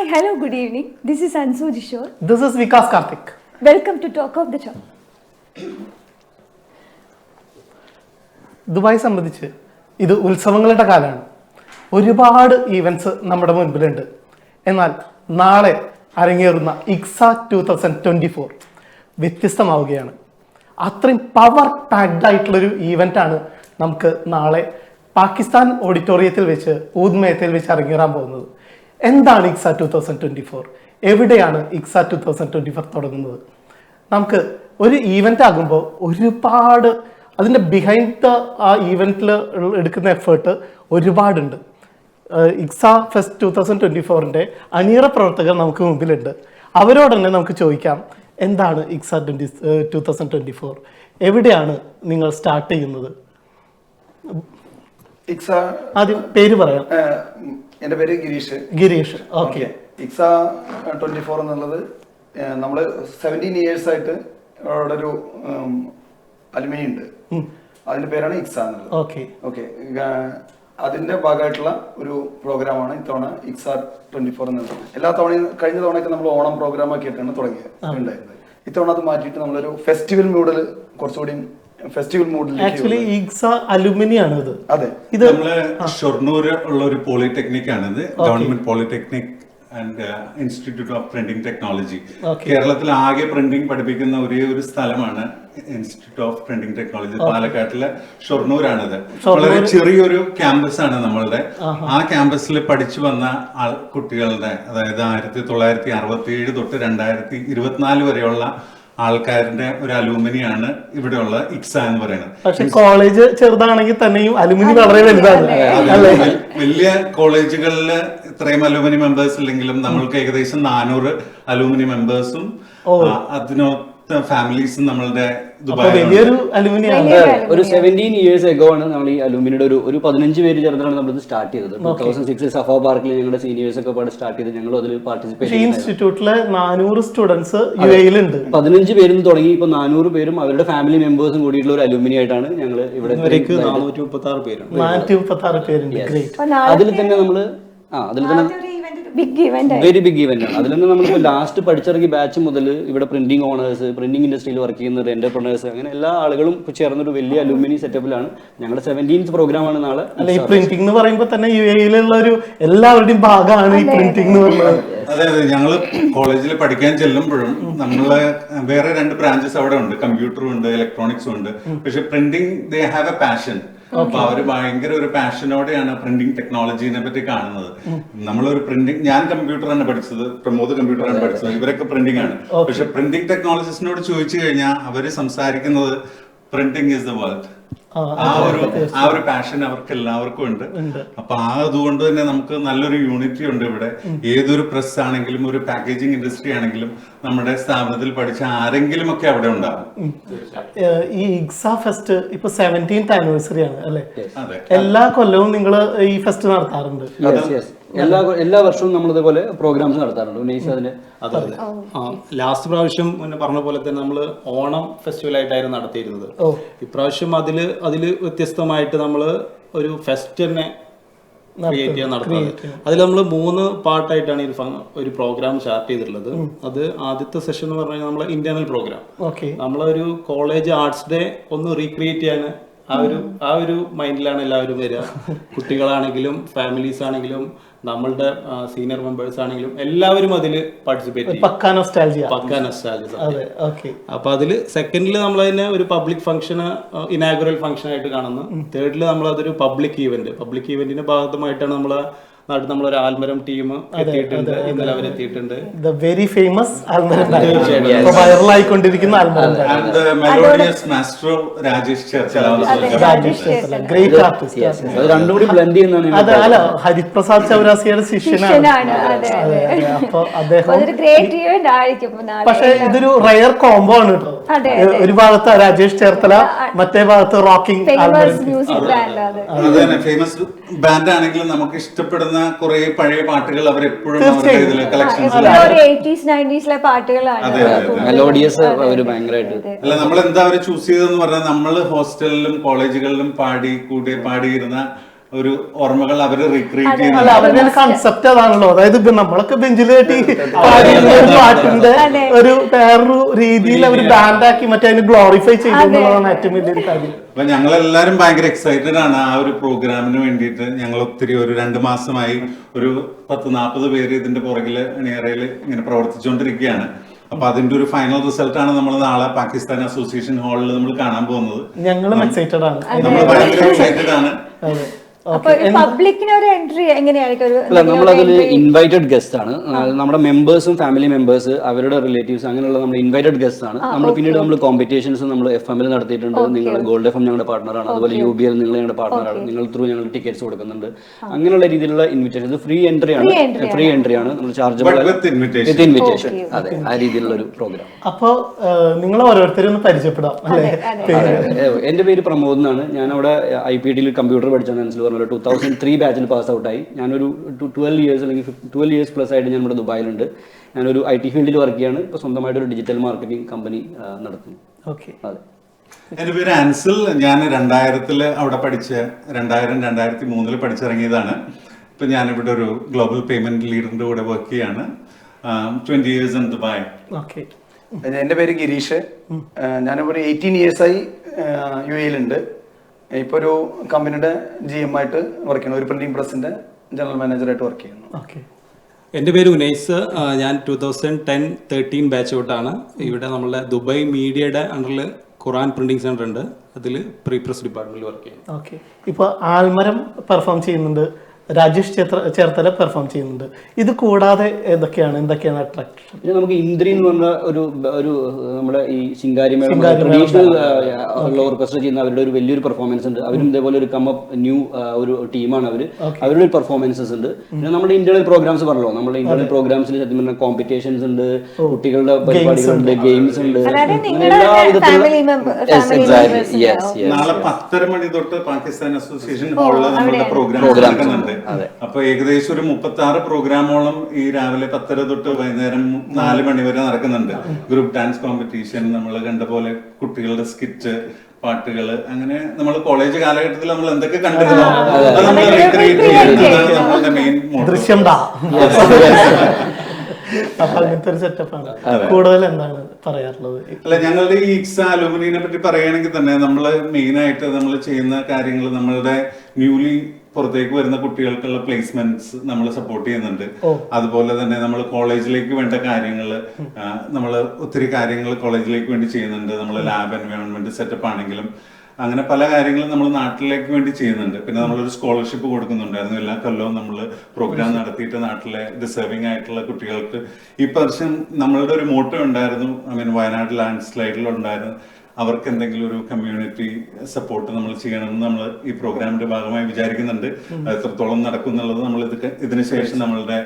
Hi, hello, good evening. This is Ansu Jishor this is Vikas Karthik welcome to talk of the show Dubai സംബന്ധിച്ച് ഇത് ഉത്സവങ്ങളുടെ കാലമാണ്. ഒരുപാട് events നമ്മുടെ മുൻപിലുണ്ട്. എന്നാൽ നാളെ അരങ്ങേറുന്ന Ixa two thousand twenty four വ്യത്യസ്തമാവുകയാണ്. അത്രയും പവർ പാക്ഡ് ആയിട്ടുള്ളൊരു ഈവന്റാണ് നമുക്ക് നാളെ പാകിസ്ഥാൻ ഓഡിറ്റോറിയത്തിൽ വെച്ച് ഊദ്മയത്തിൽ വെച്ച് അരങ്ങേറാൻ പോകുന്നത്. എന്താണ് Ixa two thousand twenty four എവിടെയാണ് Ixa two thousand twenty four തുടങ്ങുന്നത്? നമുക്ക് ഒരു ഈവന്റ് ആകുമ്പോൾ ഒരുപാട് അതിന്റെ ബിഹൈൻഡ് ദ ആ ഈവന്റിൽ എടുക്കുന്ന എഫേർട്ട് ഒരുപാടുണ്ട്. Ixa fest two thousand twenty ഫോറിന്റെ അണിയറ പ്രവർത്തകർ നമുക്ക് മുമ്പിലുണ്ട്. അവരോട് തന്നെ നമുക്ക് ചോദിക്കാം എന്താണ് Ixa twenty two thousand twenty four എവിടെയാണ് നിങ്ങൾ സ്റ്റാർട്ട് ചെയ്യുന്നത്? ഇക്സ ആദ്യം പേര് പറയാം. എന്റെ പേര് Girish. Girish okay Ixa twenty four എന്നുള്ളത് നമ്മൾ സെവന്റീൻ ഇയേഴ്സ് ആയിട്ട് അവിടെ ഒരു അലുമിനി ഉണ്ട് അതിന്റെ പേരാണ് ഇക്സ എന്നുള്ളത്. ഓക്കെ ഓക്കെ അതിന്റെ ഭാഗമായിട്ടുള്ള ഒരു പ്രോഗ്രാമാണ് ഇത്തവണ ഇക്സ ട്വന്റി ഫോർ എന്നുള്ളത്. എല്ലാ തവണയും കഴിഞ്ഞ തവണയൊക്കെ നമ്മൾ ഓണം പ്രോഗ്രാം ആക്കിയിട്ടാണ് തുടങ്ങിയത് ഉണ്ടായിരുന്നത്. ഇത്തവണ അത് മാറ്റിയിട്ട് നമ്മളൊരു ഫെസ്റ്റിവൽ മൂഡിൽ കുറച്ചുകൂടി ഫെസ്റ്റിവൽ മൂഡിലേക്ക് ആക്ച്വലി ഇക്സ അലുമിനി ആണ് ഇത് അതെ. ഇത് നമ്മൾ ഷൊർണൂര് ഉള്ള ഒരു പോളിടെക്നിക് ആണിത് government polytechnic and institute of printing technology. കേരളത്തിൽ ആകെ പ്രിന്റിംഗ് പഠിപ്പിക്കുന്ന ഒരേ ഒരു സ്ഥലമാണ് ഇൻസ്റ്റിറ്റ്യൂട്ട് ഓഫ് പ്രിന്റിംഗ് ടെക്നോളജി. പാലക്കാട്ടിലെ ഷൊർണൂരാണിത്. വളരെ ചെറിയൊരു ക്യാമ്പസ് ആണ് നമ്മളുടെ ആ ക്യാമ്പസിൽ പഠിച്ചു വന്ന കുട്ടികളുടെ അതായത് ആയിരത്തി തൊള്ളായിരത്തി അറുപത്തി ഏഴ് തൊട്ട് രണ്ടായിരത്തി ഇരുപത്തിനാല് വരെയുള്ള ആൾക്കാരുടെ ഒരു അലൂമിനിയാണ് ഇവിടെയുള്ള ഇക്സ എന്ന് പറയുന്നത്. പക്ഷെ കോളേജ് ചെറുതാണെങ്കിൽ തന്നെയും അലുമിനി വളരെ വലുതാണ്. വലിയ കോളേജുകളിൽ ഇത്രയും അലൂമിനി മെമ്പേഴ്സ് ഇല്ലെങ്കിലും നമ്മൾക്ക് ഏകദേശം നാനൂറ് അലൂമിനി മെമ്പേഴ്സും അതിനൊത്ത ഫാമിലീസും നമ്മളുടെ വലിയൊരു അലുമിനി ആണ് ഒരു സെവന്റീൻ ഇയേഴ്സ് എഗോ ആണ് നമ്മൾ ഈ അലൂമിനിയുടെ ഒരു ഒരു പതിനഞ്ച് പേര് നമ്മൾ നമ്മളിത് സ്റ്റാർട്ട് ചെയ്തത്. ടൂ തൗസൻഡ് സിക്സ് സഫ പാർക്കിൽ ഞങ്ങളുടെ സീനിയേഴ്സ് ഒക്കെ പാട് സ്റ്റാർട്ട് ചെയ്ത് ഞങ്ങൾ അതിൽ പാർട്ടിസിപ്പേറ്റ് ഇൻസ്റ്റിറ്റ്യൂട്ടിലെ നാനൂറ് സ്റ്റുഡൻസ് യു എയിലുണ്ട് പതിനഞ്ച് പേരും തുടങ്ങി ഇപ്പൊ നാനൂറ് പേരും അവരുടെ ഫാമിലി മെമ്പേഴ്സും കൂടിയിട്ടുള്ള ഒരു അലൂമിനി ആയിട്ടാണ് ഞങ്ങൾ ഇവിടെ അതിൽ തന്നെ നമ്മൾ ആ അതിൽ തന്നെ big event very big event ആണ്. അതിൽ നിന്ന് നമ്മളിപ്പോൾ ലാസ്റ്റ് പഠിച്ചിറങ്ങിയ ബാച്ച് മുതൽ ഇവിടെ പ്രിന്റിംഗ് ഓണേഴ്സ് പ്രിന്റിംഗ് ഇൻഡസ്ട്രിയിൽ വർക്ക് ചെയ്യുന്നത് എന്റർപ്രണേഴ്സ് അങ്ങനെ എല്ലാ ആളുകളും ചേർന്നൊരു വലിയ അലൂമിനി സെറ്റപ്പിലാണ് ഞങ്ങളുടെ സെവന്റീൻത് പ്രോഗ്രാം ആണ് നാളെ. അല്ല ഈ പ്രിന്റിംഗ് എന്ന് പറയുമ്പോൾ തന്നെ യു എയിലുള്ള ഒരു എല്ലാവരുടെയും ഭാഗമാണ് ഈ പ്രിന്റിംഗ് എന്ന് പറയുന്നത്. അതെ അതെ. ഞങ്ങൾ കോളേജിൽ പഠിക്കാൻ ചെല്ലുമ്പോഴും നമ്മൾ വേറെ രണ്ട് ബ്രാഞ്ചസ് അവിടെ ഉണ്ട്. കമ്പ്യൂട്ടറും ഉണ്ട് ഇലക്ട്രോണിക്സും ഉണ്ട്. പക്ഷെ printing they have a passion അപ്പൊ അവർ ഭയങ്കര ഒരു പാഷനോടെയാണ് പ്രിന്റിംഗ് ടെക്നോളജിനെ പറ്റി കാണുന്നത്. നമ്മളൊരു പ്രിന്റിംഗ് ഞാൻ കമ്പ്യൂട്ടറാണ് പഠിച്ചത് പ്രമോദ് കമ്പ്യൂട്ടറാണ് പഠിച്ചത് ഇവരൊക്കെ പ്രിന്റിംഗ് ആണ് പക്ഷെ പ്രിന്റിംഗ് ടെക്നോളജിസ്റ്റിനോട് ചോദിച്ചു കഴിഞ്ഞാൽ അവർ സംസാരിക്കുന്നത് പ്രിന്റിംഗ് ഇസ് ദ വേൾഡ്. ആ, ഒരു ആ ഒരു പാഷൻ അവർക്ക് എല്ലാവർക്കും ഉണ്ട്. അപ്പൊ ആ അതുകൊണ്ട് തന്നെ നമുക്ക് നല്ലൊരു യൂണിറ്റി ഉണ്ട് ഇവിടെ. ഏതൊരു പ്രസ് ആണെങ്കിലും ഒരു പാക്കേജിംഗ് ഇൻഡസ്ട്രി ആണെങ്കിലും നമ്മുടെ സ്ഥാപനത്തിൽ പഠിച്ച ആരെങ്കിലും ഒക്കെ അവിടെ ഉണ്ടാകും ഈ ഇഗ്സ ഫെസ്റ്റ് ഇപ്പൊ സെവന്റീൻത് ആനിവേഴ്സറി ആണ് അല്ലെ? അതെ. എല്ലാ കൊല്ലവും നിങ്ങൾ ഈ ഫെസ്റ്റ് നടത്താറുണ്ട്. യെസ് യെസ് എല്ലാ എല്ലാ വർഷവും നമ്മൾ ഇതുപോലെ പ്രോഗ്രാംസ് നടത്താറുണ്ട്. ഉന്നയിച്ച് അതിന് അതെ. ലാസ്റ്റ് പ്രാവശ്യം മുന്നേ പറഞ്ഞ പോലെ തന്നെ നമ്മൾ ഓണം ഫെസ്റ്റിവൽ ആയിട്ടായിരുന്നു നടത്തിയിരുന്നത്. ഇപ്രാവശ്യം അതിൽ അതിൽ വ്യത്യസ്തമായിട്ട് നമ്മൾ ഒരു ഫെസ്റ്റ് തന്നെ ക്രിയേറ്റ് ചെയ്യാൻ നടത്തുന്നത് അതിൽ നമ്മൾ മൂന്ന് പാർട്ടായിട്ടാണ് ഈ ഒരു ഒരു പ്രോഗ്രാം സ്റ്റാർട്ട് ചെയ്തിട്ടുള്ളത്. അത് ആദ്യത്തെ സെഷൻ എന്ന് പറഞ്ഞാൽ നമ്മളെ ഇന്റേണൽ പ്രോഗ്രാം ഓക്കെ. നമ്മളൊരു കോളേജ് ആർട്സ് ഡേ ഒന്ന് റീക്രിയേറ്റ് ചെയ്യാൻ ആ ഒരു ആ ഒരു മൈൻഡിലാണ് എല്ലാവരും വരിക. കുട്ടികളാണെങ്കിലും ഫാമിലീസ് ആണെങ്കിലും നമ്മളുടെ സീനിയർ മെമ്പേഴ്സ് ആണെങ്കിലും എല്ലാവരും അതിൽ പാർട്ടിസിപ്പേറ്റ് ചെയ്യും. അപ്പൊ അതിൽ സെക്കൻഡിൽ നമ്മൾ അതിനെ ഒരു പബ്ലിക് ഫംഗ്ഷൻ ഇനാഗുറൽ ഫംഗ്ഷൻ ആയിട്ട് കാണുന്നു. തേർഡിൽ നമ്മൾ അതൊരു പബ്ലിക് ഈവന്റ് പബ്ലിക് ഈവന്റിന്റെ ഭാഗമായിട്ടാണ് നമ്മളെ നാട്ടിൽ നമ്മളൊരു ആൽമരം ടീം എത്തിയിട്ടുണ്ട്. ഇന്നലെ അവർ എത്തിയിട്ടുണ്ട്. ദ വെരി ഫേമസ് ആൽമരം വൈറലായിക്കൊണ്ടിരിക്കുന്ന ആൽമരം and melodious master Rajesh Cherthala great artist അത് അല്ല ഹരിപ്രസാദ് ചൗരാസിയുടെ ശിഷ്യനാണ്. ശിഷ്യനാണ് അതെ അതെ അതെ. അതെ അപ്പൊ അപ്പൊ അദ്ദേഹം അതൊരു ഗ്രേറ്റ് ഇവന്റ് ആയിരിക്കും അപ്പൊ പക്ഷെ ഇതൊരു റയർ കോംബോ ആണ് കേട്ടോ. ഒരു ഭാഗത്ത് രാജേഷ് ചേർത്തല മറ്റേ ഭാഗത്ത് റോക്കിംഗ് ഫേമസ് ബാൻഡ് ആണെങ്കിലും നമുക്ക് ഇഷ്ടപ്പെടുന്ന കുറെ പഴയ പാട്ടുകൾ എപ്പോഴും. മെലോഡിയസ് അവർ ഭയങ്കരമായിട്ട് അല്ല നമ്മൾ എന്താ അവരെ ചൂസ് ചെയ്തെന്ന് പറഞ്ഞാൽ നമ്മൾ ഹോസ്റ്റലിലും കോളേജുകളിലും പാടി കൂടി പാടിയിരുന്ന ഒരു ഓർമ്മകൾ അവർ റീക്രിയേറ്റ് അല്ല ചെയ്യുന്നുണ്ട്. അവരുടെ കൺസെപ്റ്റ് അതാണല്ലോ. അതായത് നമ്മളൊക്കെ ബെഞ്ചിൽ കെട്ടി ഒരു പാട്ടിന്റെ ഒരു വേറൊരു രീതിയിൽ അവർ ബാൻഡാക്കി മറ്റേ അതിന് ഗ്ലോറിഫൈ ചെയ്യുന്നതാണ് ഏറ്റവും വലിയൊരു കാര്യം. അപ്പൊ ഞങ്ങൾ എല്ലാരും ഭയങ്കര എക്സൈറ്റഡ് ആണ് ആ ഒരു പ്രോഗ്രാമിന് വേണ്ടിയിട്ട്. ഞങ്ങൾ ഒത്തിരി ഒരു രണ്ട് മാസമായി ഒരു പത്ത് നാൽപ്പത് പേര് ഇതിന്റെ പുറകിൽ അണിയറയിൽ ഇങ്ങനെ പ്രവർത്തിച്ചുകൊണ്ടിരിക്കുകയാണ്. അപ്പൊ അതിന്റെ ഒരു ഫൈനൽ റിസൾട്ട് ആണ് നമ്മൾ നാളെ പാകിസ്ഥാൻ അസോസിയേഷൻ ഹാളിൽ നമ്മൾ കാണാൻ പോകുന്നത്. ഞങ്ങളും എക്സൈറ്റഡ് ആണ്. നമ്മൾ ഭയങ്കര എക്സൈറ്റഡ് ആണ്. അതെ പബ്ലിക്കിന് ഒരു എൻട്രി എങ്ങനെയായിരിക്കും? ഒരു അല്ല നമ്മളതിൽ ഇൻവൈറ്റഡ് ഗസ്റ്റ് ആണ്. നമ്മുടെ മെമ്പേഴ്സും ഫാമിലി മെമ്പേഴ്സ് അവരുടെ റിലേറ്റീവ്സ് അങ്ങനെയുള്ള നമ്മൾ ഇൻവൈറ്റഡ് ഗസ്റ്റ് ആണ്. നമ്മൾ പിന്നീട് നമ്മൾ കോമ്പറ്റീഷൻസ് നമ്മൾ എഫ് എമ്മിൽ നടത്തിയിട്ടുണ്ട്. നിങ്ങൾ ഗോൾഡ് എഫ് എം ഞങ്ങളുടെ പാർട്ണറാണ് അതുപോലെ യു ബി എൽ നിങ്ങൾ ഞങ്ങളുടെ പാർട്ണറാണ് നിങ്ങൾ ത്രൂ ഞങ്ങൾ ടിക്കറ്റ്സ് കൊടുക്കുന്നുണ്ട്. അങ്ങനെയുള്ള രീതിയിലുള്ള ഇൻവിറ്റേഷൻ ഇത് ഫ്രീ എൻട്രി ആണ്. ഫ്രീ എൻട്രി ആണ്. നമ്മൾ ചാർജബിൾ വിത്ത് ഇൻവിറ്റേഷൻ അതെ ആ രീതിയിലുള്ള ഒരു പ്രോഗ്രാം അപ്പോ നിങ്ങൾ ഓരോരുത്തരും ഒന്ന് പരിചയപ്പെടാം. എന്റെ പേര് പ്രമോദ് എന്നാണ്. ഞാൻ അവിടെ ഐ പി ടിയിൽ കമ്പ്യൂട്ടർ പഠിച്ചാണ് മനസ്സിൽ പറഞ്ഞ ടൂ തൗസൻഡ് ത്രീ ബാച്ചിൽ പാസ് ഔട്ടായി ഞാനൊരു ട്വൽവ് ഇയേഴ്സ് അല്ലെങ്കിൽ ട്വൽവ് ഇയേഴ്സ് പ്ലസ് ആയിട്ട് ഞാൻ ഇവിടെ ദുബായിലുണ്ട്. ഞാനൊരു ഐ ടി ഫീൽഡിൽ വർക്ക് ചെയ്യാണ്. ഇപ്പോൾ സ്വന്തമായിട്ട് ഒരു ഡിജിറ്റൽ മാർക്കറ്റിംഗ് കമ്പനി നടത്തുന്നു. ഓക്കെ അതെ. എന്റെ പേര് ആൻസിൽ. ഞാൻ രണ്ടായിരത്തിൽ അവിടെ പഠിച്ച രണ്ടായിരം രണ്ടായിരത്തി മൂന്നിൽ പഠിച്ചിറങ്ങിയതാണ്. ഇപ്പൊ ഞാനിവിടെ ഒരു ഗ്ലോബൽ പേയ്മെന്റ് ലീഡറിന്റെ കൂടെ വർക്ക് ചെയ്യാണ്. Twenty years in Dubai okay എന്റെ പേര് ഗിരീഷ്. ഞാനിപ്പോൾ ഒരു എയ്റ്റീൻ ഇയേഴ്സായി യു എയിലുണ്ട് ഇപ്പോൾ ഒരു കമ്പനിയുടെ ജി എം ആയിട്ട് വർക്ക് ചെയ്യുന്നു. ഒരു പ്രിന്റിംഗ് പ്രസിന്റെ ജനറൽ മാനേജറായിട്ട് വർക്ക് ചെയ്യുന്നു. ഓക്കെ എന്റെ പേര് ഉനൈസ്. ഞാൻ two thousand ten thirteen batch ഔട്ടാണ് ഇവിടെ നമ്മളെ ദുബായ് മീഡിയയുടെ അണ്ടറിൽ ഖുറാൻ പ്രിന്റിംഗ് സെന്റർ ഉണ്ട്. അതിൽ പ്രീ പ്രസ് ഡിപ്പാർട്ട്മെന്റിൽ വർക്ക് ചെയ്യുന്നു. ഓക്കെ ഇപ്പൊ ആൽമരം പെർഫോം ചെയ്യുന്നുണ്ട്. രാജേഷ് ചേത്ര ചേർത്തല പെർഫോം ചെയ്യുന്നുണ്ട്. ഇത് കൂടാതെ എന്തൊക്കെയാണ് എന്തൊക്കെയാണ് അട്രാക്ഷൻ പിന്നെ നമുക്ക് ഇന്ദ്രി എന്ന് പറഞ്ഞ ഒരു ഒരു നമ്മുടെ ഈ ശിങ്കാരി ട്രഡീഷണൽ ഓർക്കസ്ട്ര ചെയ്യുന്ന അവരുടെ ഒരു വലിയൊരു പെർഫോമൻസ് ഉണ്ട്. അവരും ഇതേപോലെ ഒരു കമ്മപ്പ് ന്യൂ ഒരു ടീമാണ് അവർ അവരുടെ ഒരു പെർഫോമൻസസ് ഉണ്ട്. പിന്നെ നമ്മുടെ ഇന്റേണൽ പ്രോഗ്രാംസ് പറഞ്ഞല്ലോ. നമ്മുടെ ഇന്റേണൽ പ്രോഗ്രാംസിൽ സത്യം പറഞ്ഞാൽ കോമ്പറ്റീഷൻസ് ഉണ്ട്. കുട്ടികളുടെ പരിപാടികളുണ്ട് ഗെയിംസ് ഉണ്ട്. എല്ലാ വിധത്തിലുള്ള-. നാളെ പത്തര മണി തൊട്ട് പാകിസ്ഥാൻ അസോസിയേഷൻ ഹാളിൽ നമ്മുടെ പ്രോഗ്രാം നടക്കുന്നുണ്ട്. അപ്പൊ ഏകദേശം ഒരു മുപ്പത്തി ആറ് പ്രോഗ്രാമോളം ഈ രാവിലെ പത്തര തൊട്ട് വൈകുന്നേരം നാല് മണി വരെ നടക്കുന്നുണ്ട്. ഗ്രൂപ്പ് ഡാൻസ് കോമ്പറ്റീഷൻ നമ്മൾ കണ്ട പോലെ കുട്ടികളുടെ സ്കിറ്റ് പാട്ടുകൾ അങ്ങനെ നമ്മൾ കോളേജ് കാലഘട്ടത്തിൽ നമ്മൾ എന്തൊക്കെ കണ്ടിരുന്നോ അത്. നമ്മൾ റീക്രിയേറ്റ് ചെയ്യുന്നതാണ് നമ്മളുടെ മെയിൻ ദൃശ്യം ഡാ. അപ്പൊ അങ്ങനത്തെ ഒരു സെറ്റപ്പാണ് കൂടുതൽ എന്താണ് പറയാറുള്ളത്? അല്ല ഞങ്ങളുടെ ഈ ഇക്സ അലുമിനിയെ പറ്റി പറയുകയാണെങ്കിൽ തന്നെ നമ്മൾ മെയിൻ ആയിട്ട് നമ്മൾ ചെയ്യുന്ന കാര്യങ്ങൾ നമ്മളുടെ ന്യൂലി പുറത്തേക്ക് വരുന്ന കുട്ടികൾക്കുള്ള പ്ലേസ്മെന്റ്സ് നമ്മൾ സപ്പോർട്ട് ചെയ്യുന്നുണ്ട്. അതുപോലെ തന്നെ നമ്മൾ കോളേജിലേക്ക് വേണ്ട കാര്യങ്ങൾ നമ്മൾ ഒത്തിരി കാര്യങ്ങൾ കോളേജിലേക്ക് വേണ്ടി ചെയ്യുന്നുണ്ട്. നമ്മൾ ലാബ് എൻവയോൺമെന്റ് സെറ്റപ്പ് ആണെങ്കിലും അങ്ങനെ പല കാര്യങ്ങളും നമ്മൾ നാട്ടിലേക്ക് വേണ്ടി ചെയ്യുന്നുണ്ട്. പിന്നെ നമ്മളൊരു സ്കോളർഷിപ്പ് കൊടുക്കുന്നുണ്ടായിരുന്നു എല്ലാ കൊല്ലവും നമ്മൾ പ്രോഗ്രാം നടത്തിയിട്ട് നാട്ടിലെ ഡിസേർവിംഗ് ആയിട്ടുള്ള കുട്ടികൾക്ക് ഈ വർഷം നമ്മളുടെ ഒരു മോട്ടോ ഉണ്ടായിരുന്നു. ഐ മീൻ വയനാട് ലാൻഡ് സ്ലൈഡിലുണ്ടായിരുന്നു അവർക്ക് എന്തെങ്കിലും ഒരു കമ്മ്യൂണിറ്റി സപ്പോർട്ട് നമ്മൾ ചെയ്യണമെന്ന് നമ്മൾ ഈ പ്രോഗ്രാമിന്റെ ഭാഗമായി വിചാരിക്കുന്നുണ്ട്. എത്രത്തോളം നടക്കും എന്നുള്ളത് നമ്മൾ ഇത് ഇതിനുശേഷം നമ്മളുടെ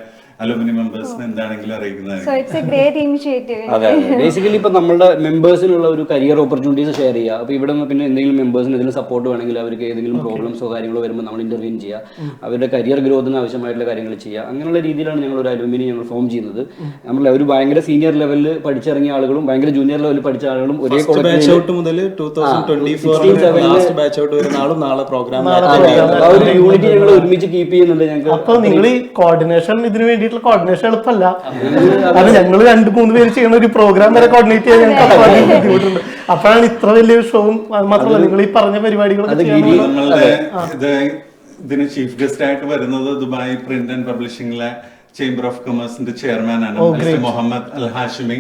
അലുമിനി മെമ്പേഴ്സിന് എന്താണെങ്കിലും സോ അറിയിക്കുന്നതായിരിക്കും എ ഗ്രേറ്റ് ഇനിഷ്യേറ്റീവ് അതെ ബേസിക്കലി ഇപ്പൊ നമ്മുടെ മെമ്പേഴ്സിനുള്ള ഒരു കരിയർ ഓപ്പർച്യൂണിറ്റീസ് ഷെയർ ചെയ്യുക. അപ്പൊ ഇവിടെ നിന്ന് പിന്നെ എന്തെങ്കിലും മെമ്പേഴ്സിന് എന്തെങ്കിലും സപ്പോർട്ട് വേണമെങ്കിൽ അവർക്ക് ഏതെങ്കിലും പ്രോബ്ലംസോ കാര്യങ്ങളോ വരുമ്പോൾ നമ്മൾ ഇന്റർവ്യൂ ചെയ്യുക. അവരുടെ കരിയർ ഗ്രോത്തിന് ആവശ്യമായിട്ടുള്ള കാര്യങ്ങൾ ചെയ്യുക. അങ്ങനെയുള്ള രീതിയിലാണ് ഞങ്ങൾ ഒരു അലുമിനി ഞങ്ങൾ ഫോം ചെയ്യുന്നത്. നമ്മൾ ഒരു ഭയങ്കര സീനിയർ ലെവലിൽ പഠിച്ചിറങ്ങിയ ആളുകളും ഭയങ്കര ജൂനിയർ ലെവലിൽ പഠിച്ച ആളുകളും ഒരേ ബാച്ച് ഔട്ട് മുതൽ two thousand twenty four last batch out വരുന്ന ആളും നാളെ പ്രോഗ്രാം ആ ഒരു യൂണിറ്റി ഞങ്ങൾ ഒരുമിച്ച് കീപ്പ് ചെയ്യുന്നുണ്ട് ഞങ്ങൾക്ക്. അപ്പൊ നിങ്ങൾ ഈ കോർഡിനേഷൻ ഇതിന് വേണ്ടിയിട്ടുള്ള കോർഡിനേഷൻ എളുപ്പമല്ല. അത്. ഞങ്ങൾ രണ്ട് മൂന്ന് പേര് ചെയ്യുന്ന ഒരു പ്രോഗ്രാം വരെ കോർഡിനേറ്റ് ചെയ്യാൻ ഞങ്ങൾക്ക് ബുദ്ധിമുട്ടുണ്ട്. അപ്പോഴാണ് ഇത്ര വലിയ ഷോവും അത് മാത്രമല്ല നിങ്ങൾ ഈ പറഞ്ഞ പരിപാടികളൊക്കെ ഇതിന് ചീഫ് ഗസ്റ്റ് ആയിട്ട് വരുന്നത് ദുബായ് പ്രിന്റ് ആൻഡ് പബ്ലിഷിംഗിലെ ചേംബർ ഓഫ് കൊമേഴ്സിന്റെ ചെയർമാൻ ആണ് മിസ്റ്റർ മുഹമ്മദ് അൽ ഹാഷിമി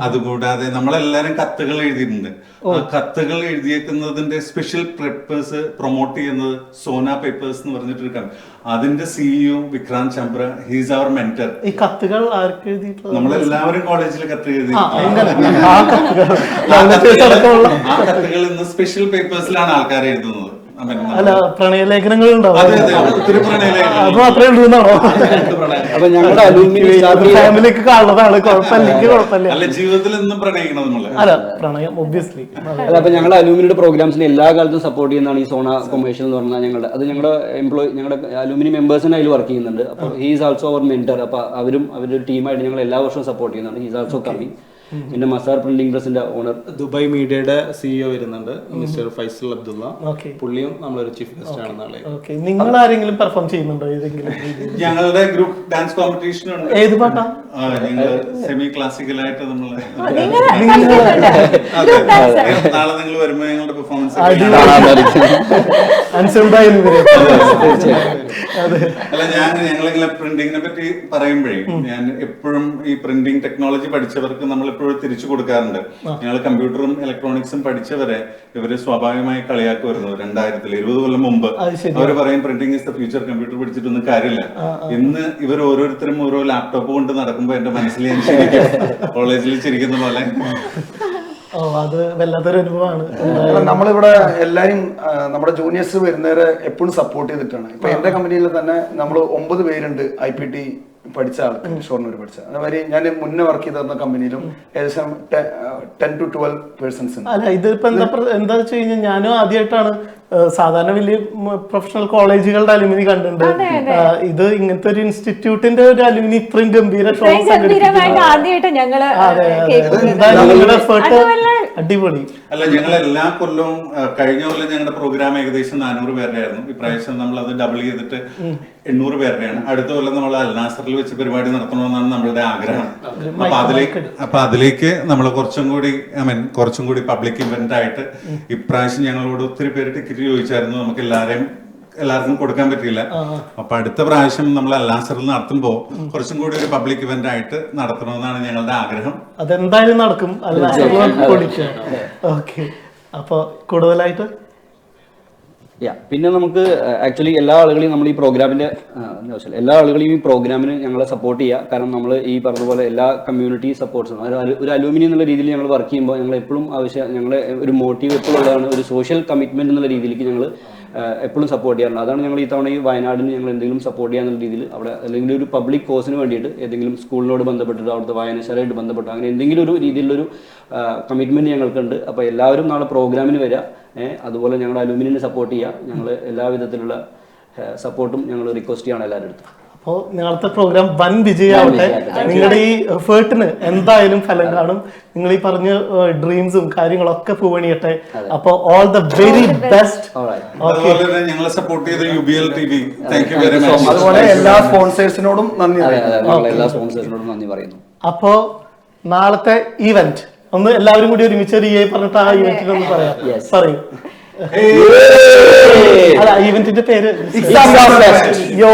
അതുകൂടാതെ നമ്മളെല്ലാരും കത്തുകൾ എഴുതിയിട്ടുണ്ട്. ആ കത്തുകൾ എഴുതിയേക്കുന്നതിന്റെ സ്പെഷ്യൽ പേപ്പേഴ്സ് പ്രൊമോട്ട് ചെയ്യുന്നത് സോന പേപ്പേഴ്സ് എന്ന് പറഞ്ഞിട്ടൊരു കമ്പനി അതിന്റെ CEO Vikrant Chambra he's our mentor ഈ കത്തുകൾ നമ്മളെല്ലാവരും കോളേജിൽ കത്ത് എഴുതി. ആ, കത്തുകൾ. ഇന്ന് സ്പെഷ്യൽ പേപ്പേഴ്സിലാണ് ആൾക്കാർ എഴുതുന്നത്. അല്ല പ്രണയലേഖനങ്ങൾ ഉണ്ടാവും. ഉള്ളൂ എന്നാണോ? അപ്പൊ ഞങ്ങളുടെ അലൂമിനി സ്റ്റാർട്ട് ചെയ്ത ഫാമിലിക്ക് കാണുന്നതാണ്. കുഴപ്പമില്ലെങ്കിൽ കുഴപ്പമില്ല. അല്ല ജീവിതത്തിൽ എന്നും പ്രണയിക്കണം നമ്മൾ. അല്ല പ്രണയം ഒബ്വിയസ്ലി അല്ല അപ്പൊ ഞങ്ങളുടെ അലൂമിനിയുടെ പ്രോഗ്രാംസിന് എല്ലാ കാലത്തും സപ്പോർട്ട് ചെയ്യുന്നതാണ് ഈ സോണ കൊമേഴ്ഷ്യൽ എന്ന് പറഞ്ഞാൽ ഞങ്ങളുടെ അത് ഞങ്ങളുടെ എംപ്ലോയി ഞങ്ങളുടെ അലൂമിനി മെമ്പേഴ്സിന് അതിൽ വർക്ക് ചെയ്യുന്നുണ്ട്. അപ്പോൾ ഹീസ് ആൾസോ അവർ മെന്റർ അപ്പൊ അവരും അവരുടെ ടീമായിട്ട് ഞങ്ങൾ എല്ലാ വർഷവും സപ്പോർട്ട് ചെയ്യുന്നുണ്ട്. ഹീസ് ആൾസോ കമ്മിങ് പിന്നെ മസാർ പ്രിന്റിംഗ് പ്രസിന്റെ ഓണർ ദുബായ് മീഡിയയുടെ സിഇഒ വരുന്നുണ്ട് മിസ്റ്റർ ഫൈസൽ അബ്ദുള്ള. ഓക്കെ. പുള്ളിയും നമ്മളൊരു ചീഫ് ഗസ്റ്റ് ആണ് നാളെ ഓക്കെ. നിങ്ങൾ ആരെങ്കിലും പെർഫോം ചെയ്യുന്നുണ്ടോ ഏതെങ്കിലും ഞങ്ങളുടെ ഗ്രൂപ്പ് ഡാൻസ് കോമ്പറ്റീഷൻ ഉണ്ട്. ഏത് പാട്ടാ? സെമി നമ്മൾ Group dance. നാളെ നിങ്ങൾ വരുമ്പോ ഞങ്ങളുടെ പെർഫോമൻസ് അല്ല ഞാൻ ഞങ്ങളിങ്ങനെ പ്രിന്റിങ്ങിനെ പറ്റി പറയുമ്പോഴേ ഞാൻ എപ്പോഴും ഈ പ്രിന്റിംഗ് ടെക്നോളജി പഠിച്ചവർക്ക് നമ്മൾ എപ്പോഴും തിരിച്ചു കൊടുക്കാറുണ്ട്. ഞങ്ങൾ കമ്പ്യൂട്ടറും ഇലക്ട്രോണിക്സും പഠിച്ചവരെ ഇവർ സ്വാഭാവികമായി കളിയാക്കുമായിരുന്നു. രണ്ടായിരത്തിൽ ഇരുപത് കൊല്ലം മുമ്പ്. അവർ പറയും printing is the future computer പഠിച്ചിട്ടൊന്നും കാര്യമില്ല. ഇന്ന് ഇവർ ഓരോരുത്തരും ഓരോ ലാപ്ടോപ്പ് കൊണ്ട് നടക്കുമ്പോൾ എന്റെ മനസ്സിൽ ഞാൻ ചിരിക്കും. കോളേജിൽ ചിരിക്കുന്ന പോലെ. ഓ അത് വല്ലാത്തൊരു അനുഭവമാണ്. നമ്മളിവിടെ എല്ലാരും നമ്മുടെ ജൂനിയേഴ്സ് വരുന്നവരെ എപ്പോഴും സപ്പോർട്ട് ചെയ്തിട്ടാണ്. ഇപ്പൊ എന്റെ കമ്പനിയിൽ തന്നെ നമ്മൾ ഒമ്പത് പേരുണ്ട് ഐ പി ടി പഠിച്ച ആൾ ഷൊർണൂർ പഠിച്ച അതേമാതിരി ഞാൻ മുന്നേ വർക്ക് ചെയ്തിരുന്ന കമ്പനിയിലും ഏകദേശം ടെൻ ടു ട്വൽവ് പേഴ്സൺസ് അല്ല ഇതിപ്പോ എന്താ എന്താ വെച്ച് കഴിഞ്ഞാൽ ഞാനും ആദ്യമായിട്ടാണ് സാധാരണ വലിയ പ്രൊഫഷണൽ കോളേജുകളുടെ അലുമിനി കണ്ടിട്ടുണ്ട്. ഇത് ഇങ്ങനത്തെ ഒരു ഇൻസ്റ്റിറ്റ്യൂട്ടിന്റെ ഒരു അലുമിനി ഇത്രയും ഗംഭീര ഷോ ഇത്രയും അടിപൊളി. അല്ല ഞങ്ങൾ എല്ലാ കൊല്ലവും കഴിഞ്ഞ കൊല്ലം ഞങ്ങളുടെ പ്രോഗ്രാം ഏകദേശം നാനൂറ് പേരുടെ ആയിരുന്നു. ഇപ്രാവശ്യം നമ്മൾ അത് ഡബിൾ ചെയ്തിട്ട് എണ്ണൂറ് പേരുടെയാണ്. അടുത്ത കൊല്ലം നമ്മൾ അൽനാസറിൽ വെച്ച് പരിപാടി നടത്തണമെന്നാണ് നമ്മളുടെ ആഗ്രഹം. അപ്പൊ അതിലേക്ക് അപ്പൊ അതിലേക്ക് നമ്മൾ കുറച്ചും കൂടി ഐ മീൻ കുറച്ചും കൂടി പബ്ലിക് ഇവന്റ് ആയിട്ട് ഇപ്രാവശ്യം ഞങ്ങളോട് ഒത്തിരി പേര് ടിക്കറ്റ് ചോദിച്ചായിരുന്നു. നമുക്ക് എല്ലാവരെയും എല്ലാവർക്കും കൊടുക്കാൻ പറ്റിയില്ല. അപ്പൊ അടുത്ത പ്രാവശ്യം നമ്മൾ അല്ലാസറിൽ നടത്തുമ്പോൾ കുറച്ചും കൂടി ഒരു പബ്ലിക് ഇവന്റ് ആയിട്ട് നടത്തണമെന്നാണ് ഞങ്ങളുടെ ആഗ്രഹം. അതെന്തായാലും നടക്കും. ഓക്കെ. അപ്പൊ കൂടുതലായിട്ട്? പിന്നെ നമുക്ക് ആക്ച്വലി എല്ലാ ആളുകളെയും നമ്മൾ ഈ പ്രോഗ്രാമിന്റെ എല്ലാ ആളുകളെയും ഈ പ്രോഗ്രാമിന് ഞങ്ങളെ സപ്പോർട്ട് ചെയ്യുക കാരണം നമ്മൾ ഈ പറഞ്ഞതുപോലെ എല്ലാ കമ്മ്യൂണിറ്റി സപ്പോർട്ട്സും ഒരു അലൂമിനി എന്നുള്ള രീതിയിൽ ഞങ്ങൾ വർക്ക് ചെയ്യുമ്പോൾ ഞങ്ങൾ എപ്പോഴും ആവശ്യം ഞങ്ങളെ ഒരു മോട്ടീവ് എപ്പോഴും ഉള്ളതാണ് ഒരു സോഷ്യൽ കമ്മിറ്റ്മെന്റ് എന്നുള്ള രീതിയിലേക്ക് ഞങ്ങൾ എപ്പോഴും സപ്പോർട്ട് ചെയ്യാറുണ്ട്. അതാണ് ഞങ്ങൾ ഈ തവണ ഈ വയനാടിന് ഞങ്ങൾ എന്തെങ്കിലും സപ്പോർട്ട് ചെയ്യാന്നുള്ള രീതിയിൽ അവിടെ അല്ലെങ്കിൽ ഒരു പബ്ലിക് കോസിന് വേണ്ടിയിട്ട് ഏതെങ്കിലും സ്കൂളിനോട് ബന്ധപ്പെട്ടിട്ട് അവിടുത്തെ വായനശാലയായിട്ട് ബന്ധപ്പെട്ട് അങ്ങനെ എന്തെങ്കിലും ഒരു രീതിയിലുള്ളൊരു കമ്മിറ്റ്മെന്റ് ഞങ്ങൾക്കുണ്ട്. അപ്പോൾ എല്ലാവരും നാളെ പ്രോഗ്രാമിന് വരിക അതുപോലെ ഞങ്ങളുടെ അലൂമിനിയെ സപ്പോർട്ട് ചെയ്യുക ഞങ്ങൾ എല്ലാ വിധത്തിലുള്ള സപ്പോർട്ടും ഞങ്ങൾ റിക്വസ്റ്റ് ചെയ്യണം എല്ലാവരുടെ അടുത്തും. അപ്പോ നിങ്ങളത്തെ പ്രോഗ്രാം വൻ വിജയമാവട്ടെ. നിങ്ങളുടെ ഈ എഫേർട്ടിന് എന്തായാലും ഫലം കാണും. നിങ്ങൾ ഈ പറഞ്ഞ ഡ്രീംസും കാര്യങ്ങളൊക്കെ പൂവണിയട്ടെ. അപ്പൊ ഓൾ ദ വെരി ബെസ്റ്റ്. അതുപോലെ ഞങ്ങളെ സപ്പോർട്ട് ചെയ്ത U B L T V very much അതുപോലെ എല്ലാ സ്പോൺസേഴ്സിനോടും നന്ദി എല്ലാ സ്പോൺസേഴ്സിനോടും നന്ദി പറയുന്നു. അപ്പോ നാളത്തെ ഈവന്റ് ഒന്ന് എല്ലാവരും കൂടി ഒരുമിച്ച് ഒരു പറഞ്ഞിട്ട് ആ ഈവെന്റിൽ ഒന്ന് പറയാം. പറയൂ അല്ല ഈവന്റിന്റെ പേര് യോ.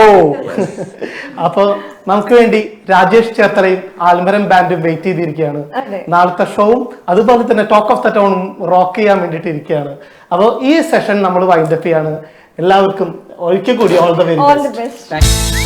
അപ്പൊ നമുക്ക് വേണ്ടി രാജേഷ് ചേർത്തലയും ആൽമരം ബാൻഡും വെയിറ്റ് ചെയ്തിരിക്കുകയാണ്. നാളത്തെ ഷോവും അതുപോലെ തന്നെ ടോക്ക് ഓഫ് ദ ടൗണും റോക്ക് ചെയ്യാൻ വേണ്ടിയിട്ട് ഇരിക്കുകയാണ്. അപ്പോൾ ഈ സെഷൻ നമ്മൾ വൈൻഡപ്പ് ചെയ്യാണ്. എല്ലാവർക്കും ഒരിക്കൽ കൂടി ഓൾ ദ വെരി ബെസ്റ്റ്